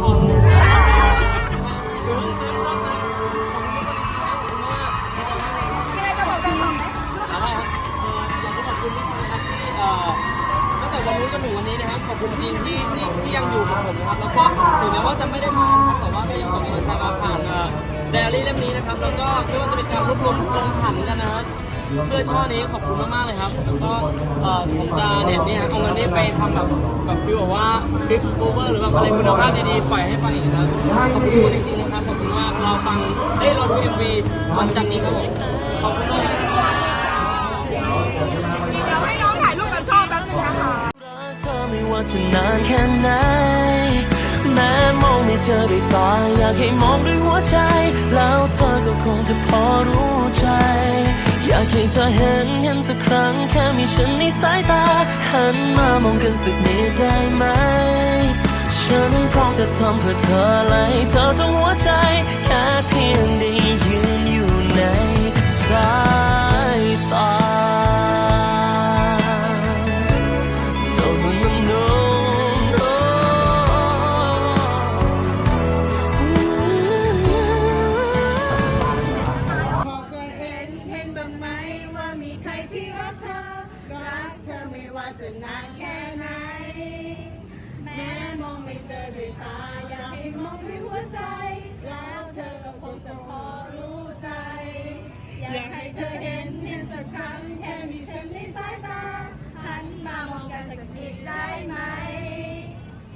ขอร้องพอมีอะไรจะบอกแฟนคลับไหมถามว่าครับอยากจะขอบคุณทุกคนนะครับที่เอ่อตั้งแต่วันนู้นวันนี้นะครับขอบคุณทีมที่ที่ที่ยังอยู่กับผมนะครับแล้วก็ถึงแม้ว่าจะไม่ได้มาแต่ว่าก็ยังส่งกำลังใจมาผ่านไดอารี่เล่มนี้นะครับ แล้วก็ไม่ว่าจะเป็นการรวบรวมลงขันกันนะครับ เพื่อช่อนี้ขอบคุณมากๆเลยครับแล้วก็ผมจะเนี่ยเนี่ยเอาเงินนี้ไปทำแบบแบบฟิลแบบว่าคลิปโอเวอร์หรือแบบอะไรคุณภาพดีๆปล่อยให้ฟังอีกนะครับขอบคุณจริงๆนะครับขอบคุณมากเราฟังเอ้เราดูเอ็มวีวันจันทร์นี้ครับผมขอบคุณมากเดี๋ยวให้น้องถ่ายรูปกับช่อแป๊บนึงนะคะเธอไม่ว่าจะนานแค่ไหนแม้มองไม่เจอด้วยตาอยากให้มองด้วยหัวใจ ฉันในสายตา หันมามองกันสักนิดได้ไหม ฉันพร้อมจะทำเพื่อเธอเลยเธอทั้งหัวใจแค่เพียงเดียว ว่าจะนานแค่ไหน แม้มองไม่เจอด้วยตาอยากให้มองด้วยหัวใจ แล้วเธอคงจะพอรู้ใจ อยากให้เธอเห็นเพียงสักครั้งแค่มีฉันในสายตาหันมามองกันสักนิดได้ไหม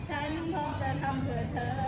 ฉันพร้อมจะทำเพื่อเธอ